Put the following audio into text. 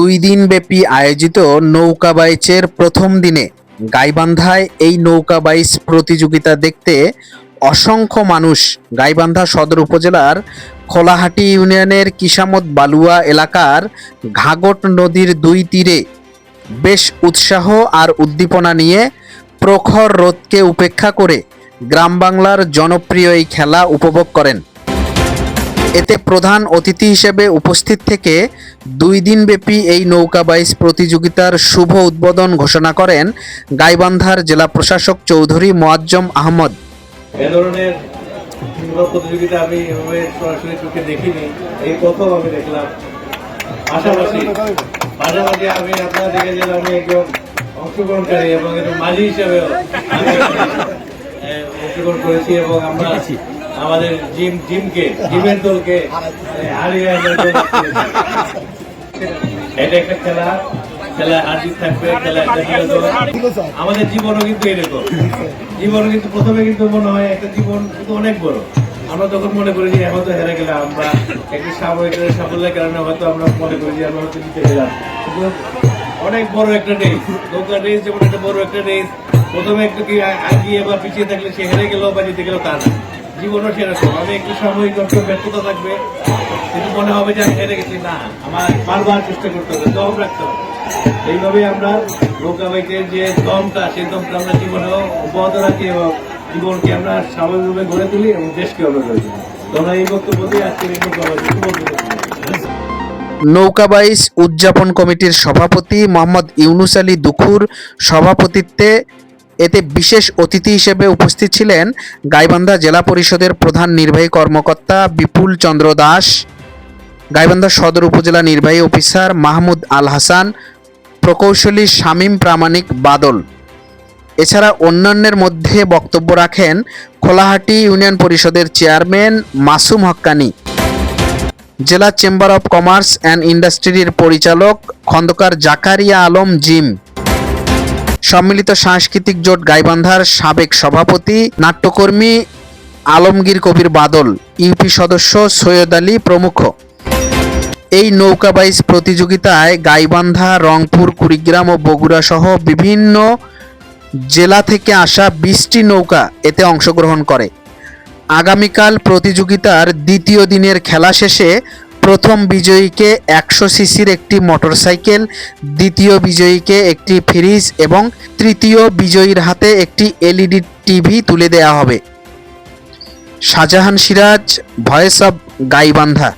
দুই দিন ব্যাপী আয়োজিত নৌকা বাইচের প্রথম দিনে গাইবান্ধায় এই নৌকা বাইচ প্রতিযোগিতা দেখতে অসংখ্য মানুষ গাইবান্ধা সদর উপজেলার খোলাহাটি ইউনিয়নের কিসামত বালুয়া এলাকার ঘাগট নদীর দুই তীরে বেশ উৎসাহ আর উদ্দীপনা নিয়ে প্রখর রোদকে উপেক্ষা করে গ্রাম বাংলার জনপ্রিয় এই খেলা উপভোগ করেন। এতে প্রধান অতিথি হিসেবে উপস্থিত থেকে দুই দিনব্যাপী এই নৌকা বাইচ প্রতিযোগিতার শুভ উদ্বোধন ঘোষণা করেন গাইবান্ধার জেলা প্রশাসক চৌধুরী মোয়াজ্জম আহমদ। প্রতিযোগিতা আমি সরাসরি চোখে দেখিনি, এই প্রথম আমি দেখলাম। পাশাপাশি পাশাপাশি আমি আপনারা আমি একজন অংশগ্রহণকারী এবং একজন অংশগ্রহণ করেছি এবং আমরা আমাদের জিম জিমকে জিমের দলকে হারিয়ে। এটা একটা খেলা হাজির থাকবে আমাদের জীবনও কিন্তু এরকম। জীবন কিন্তু প্রথমে কিন্তু মনে হয় একটা জীবন কিন্তু অনেক বড়। আমরা তখন মনে করি যে এখন তো হেরে গেলাম আমরা একটি সাময়িক সাফল্যের কারণে হয়তো আমরা মনে করি যে আমরা হয়তো জিতে গেলাম। অনেক বড় একটা রেস নৌকা রেস যেমন একটা বড় একটা রেস প্রথমে একটু কি আগিয়ে বা পিছিয়ে থাকলে সে হেরে গেল বা জিতে গেল তা না। জীবনও সেরকম আমি একটু সাময়িক একটু ব্যর্থতা থাকবে কিন্তু মনে হবে যে আমি হেরে গেছি। না, আমার বারবার চেষ্টা করতে হবে, দম রাখতে হবে। এইভাবে আমরা নৌকা বাইকের যে দমটা, সেই দমটা আমরা জীবনেও অব্যাহত রাখি এবং জীবনকে আমরা স্বাভাবিকভাবে গড়ে তুলি এবং দেশকে আমরা গড়ে তুলি। তো এই বক্তব্য দিয়ে আজকের এই নৌকা বাইক শুভ উদ্বোধন করছি। নৌকা বাইচ উদযাপন কমিটির সভাপতি মোহাম্মদ ইউনুস আলী দুখুর সভাপতিত্বে এতে বিশেষ অতিথি হিসেবে উপস্থিত ছিলেন গাইবান্ধা জেলা পরিষদের প্রধান নির্বাহী কর্মকর্তা বিপুল চন্দ্র দাস, গাইবান্ধা সদর উপজেলা নির্বাহী অফিসার মাহমুদ আল হাসান, প্রকৌশলী শামীম প্রামাণিক বাদল। এছাড়া অন্যান্যের মধ্যে বক্তব্য রাখেন খোলাহাটি ইউনিয়ন পরিষদের চেয়ারম্যান মাসুম হক্কানি। জেলা চেম্বার অফ কমার্স অ্যান্ড ইন্ডাস্ট্রির পরিচালক খন্দকার জাকারিয়া আলম জিম। সম্মিলিত সাংস্কৃতিক জোট গাইবান্ধার সাবেক সভাপতি, নাট্যকর্মী আলমগীর কবির বাদল, ইউপি সদস্য সৈয়দ আলী প্রমুখ। এই নৌকা বাইচ প্রতিযোগিতায় গাইবান্ধা, রংপুর, কুড়িগ্রাম ও বগুড়া সহ বিভিন্ন জেলা থেকে আসা বিশটি নৌকা এতে অংশগ্রহণ করে। আগামীকাল প্রতিযোগিতার দ্বিতীয় দিনের খেলা শেষে প্রথম বিজয়ীকে একশো সিসির একটি মোটরসাইকেল, দ্বিতীয় বিজয়ীকে একটি ফ্রিজ এবং তৃতীয় বিজয়ীর হাতে একটি এলইডি টিভি তুলে দেওয়া হবে। Shahjahan Siraj, voice of Gaibandha.